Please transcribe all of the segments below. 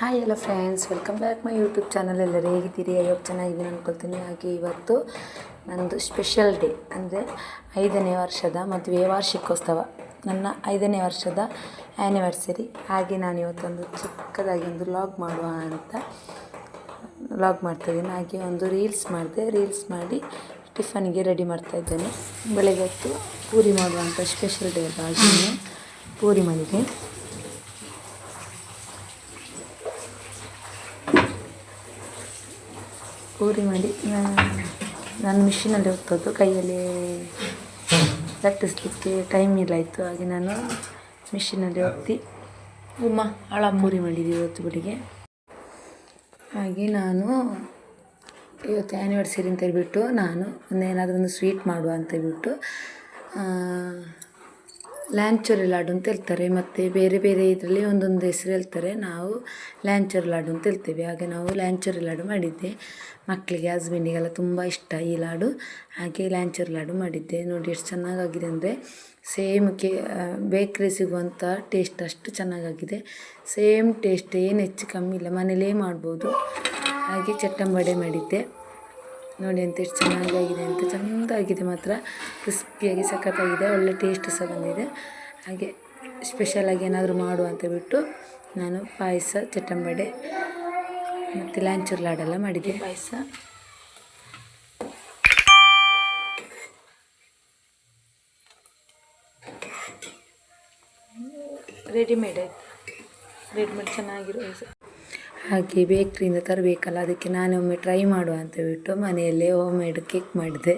Hi ಎಲ್ಲ friends, welcome back my YouTube channel. ಎಲ್ಲರೂ ಹೇಗಿದ್ದೀರಿ? ಅಯ್ಯೋ ಚೆನ್ನಾಗಿದ್ದೀನಿ ಅಂದ್ಕೊಳ್ತೀನಿ ಹಾಗೆ ಇವತ್ತು ನಂದು ಸ್ಪೆಷಲ್ ಡೇ ಅಂದರೆ ಐದನೇ ವರ್ಷದ ಮದುವೆ ವಾರ್ಷಿಕೋತ್ಸವ. ನನ್ನ ಐದನೇ ವರ್ಷದ ಆ್ಯನಿವರ್ಸರಿ ಹಾಗೆ ನಾನು ಇವತ್ತೊಂದು ಚಿಕ್ಕದಾಗಿ ಒಂದು ಲಾಗ್ ಮಾಡುವ ಅಂತ ಲಾಗ್ ಮಾಡ್ತಾಯಿದ್ದೀನಿ ಹಾಗೆ ಒಂದು ರೀಲ್ಸ್ ಮಾಡಿದೆ. ರೀಲ್ಸ್ ಮಾಡಿ ಟಿಫನ್ಗೆ ರೆಡಿ ಮಾಡ್ತಾಯಿದ್ದೇನೆ ಬೆಳಗ್ಗೆ ಹೊತ್ತು ಪೂರಿ ಮಾಡುವಂಥ ಸ್ಪೆಷಲ್ ಡೇ ಅಲ್ಲ ಪೂರಿ ಮಾಡಿದೆ. ಪೂರಿ ಮಾಡಿ ನಾನು ಮಿಷಿನಲ್ಲಿ ಹೋಗ್ತದ್ದು ಕೈಯಲ್ಲಿ ಲಟ್ಟಿಸ್ಲಿಕ್ಕೆ ಟೈಮ್ ಇಲ್ಲ ಇತ್ತು ಹಾಗೆ ನಾನು ಮಿಷಿನಲ್ಲಿ ಒತ್ತಿ ಉಮ್ಮ ಹಳ ಪೂರಿ ಮಾಡಿದ್ದೀವಿ ಇವತ್ತು ಬೆಳಿಗ್ಗೆ. ಹಾಗೆ ನಾನು ಇವತ್ತು ಆ್ಯನಿವರ್ಸರಿ ಅಂತ ಹೇಳ್ಬಿಟ್ಟು ನಾನು ಒಂದೇನಾದರೂ ಒಂದು ಸ್ವೀಟ್ ಮಾಡುವ ಅಂತ ಹೇಳ್ಬಿಟ್ಟು ಲ್ಯಾಂಚೋರಿ ಲಾಡು ಅಂತ ಹೇಳ್ತಾರೆ ಮತ್ತು ಬೇರೆ ಬೇರೆ ಇದರಲ್ಲಿ ಒಂದೊಂದು ಹೆಸ್ರು ಹೇಳ್ತಾರೆ ನಾವು ಲ್ಯಾಂಚೋರಿ ಲಾಡು ಅಂತ ಹೇಳ್ತೇವೆ ಹಾಗೆ ನಾವು ಲ್ಯಾಂಚೋರಿ ಲಾಡು ಮಾಡಿದ್ದೆ ಮಕ್ಕಳಿಗೆ ಹಸ್ಬೆಂಡಿಗೆಲ್ಲ ತುಂಬ ಇಷ್ಟ ಈ ಲಾಡು ಹಾಗೆ ಲ್ಯಾಂಚೋರಿ ಲಾಡು ಮಾಡಿದ್ದೆ ನೋಡಿ ಎಷ್ಟು ಚೆನ್ನಾಗಾಗಿದೆ ಅಂದರೆ ಸೇಮ್ ಕೆ ಬೇಕ್ರಿ ಸಿಗುವಂಥ ಟೇಸ್ಟ್ ಅಷ್ಟು ಚೆನ್ನಾಗಾಗಿದೆ ಸೇಮ್ ಟೇಸ್ಟ್ ಏನು ಹೆಚ್ಚು ಕಮ್ಮಿ ಇಲ್ಲ. ಮನೇಲೇ ಮಾಡ್ಬೋದು. ಹಾಗೆ ಚಟ್ಟಂಬಡೆ ಮಾಡಿದ್ದೆ. ನೋಡಿ ಅಂತ ಎಷ್ಟು ಚೆನ್ನಾಗಾಗಿದೆ ಅಂತ. ಚೆಂದಾಗಿದೆ ಮಾತ್ರ. ಕ್ರಿಸ್ಪಿಯಾಗಿ ಸಖತ್ತಾಗಿದೆ. ಒಳ್ಳೆ ಟೇಸ್ಟ್ ಸಹ ಬಂದಿದೆ. ಹಾಗೆ ಸ್ಪೆಷಲಾಗಿ ಏನಾದರೂ ಮಾಡು ಅಂತ ಬಿಟ್ಟು ನಾನು ಪಾಯಸ ಚಟ್ಟಂಬಡೆ ಮತ್ತು ಲ್ಯಾಂಚೂರ್ ಲಾಡೆಲ್ಲ ಮಾಡಿದ್ದೆ. ಪಾಯಸ. ರೆಡಿಮೇಡ್ ಆಯ್ತು. ರೆಡಿಮೇಡ್ ಚೆನ್ನಾಗಿರೋ ಹಾಗೆ ಬೇಕ್ರಿಯಿಂದ ತರಬೇಕಲ್ಲ, ಅದಕ್ಕೆ ನಾನೇ ಒಮ್ಮೆ ಟ್ರೈ ಮಾಡುವ ಅಂತ ಬಿಟ್ಟು ಮನೆಯಲ್ಲೇ ಹೋಮ್ ಮೇಡ್ ಕೇಕ್ ಮಾಡಿದೆ.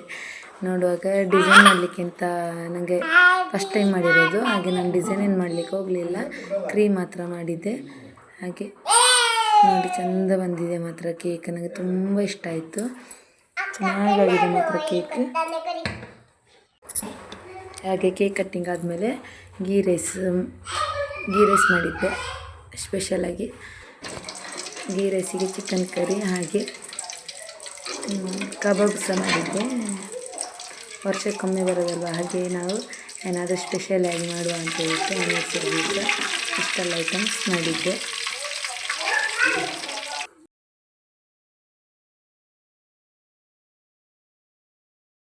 ನೋಡುವಾಗ ಡಿಸೈನ್ ಮಾಡಲಿಕ್ಕಿಂತ ನನಗೆ ಫಸ್ಟ್ ಟೈಮ್ ಮಾಡಿರೋದು, ಹಾಗೆ ನಾನು ಡಿಸೈನ್ ಏನು ಮಾಡಲಿಕ್ಕೆ ಹೋಗಲಿಲ್ಲ ಕ್ರೀಮ್ ಮಾತ್ರ ಮಾಡಿದ್ದೆ. ಹಾಗೆ ನೋಡಿ, ಚೆಂದ ಬಂದಿದೆ ಮಾತ್ರ ಕೇಕ್ ನನಗೆ ತುಂಬ ಇಷ್ಟ ಆಯಿತು. ಚೆನ್ನಾಗಾಗಿದೆ ಮಾತ್ರ ಕೇಕ್ ಹಾಗೆ ಕೇಕ್ ಕಟ್ಟಿಂಗ್ ಆದಮೇಲೆ ಗೀ ರೈಸ್ ಗೀ ರೈಸ್ ಮಾಡಿದ್ದೆ ಸ್ಪೆಷಲಾಗಿ ಗೀ ರೈಸಿಗೆ ಚಿಕನ್ ಕರಿ ಹಾಗೆ ಕಬಾಬ್ ಸಹ ಮಾಡಿದ್ದೆ ವರ್ಷಕ್ಕೊಮ್ಮೆ ಬರೋದಲ್ವ? ಹಾಗೆ ನಾವು ಏನಾದರೂ ಸ್ಪೆಷಲಾಗಿ ಮಾಡುವ ಅಂತ ಹೇಳ್ಬಿಟ್ಟು ಇಷ್ಟೆಲ್ಲ ಐಟಮ್ಸ್ ಮಾಡಿದ್ದೆ.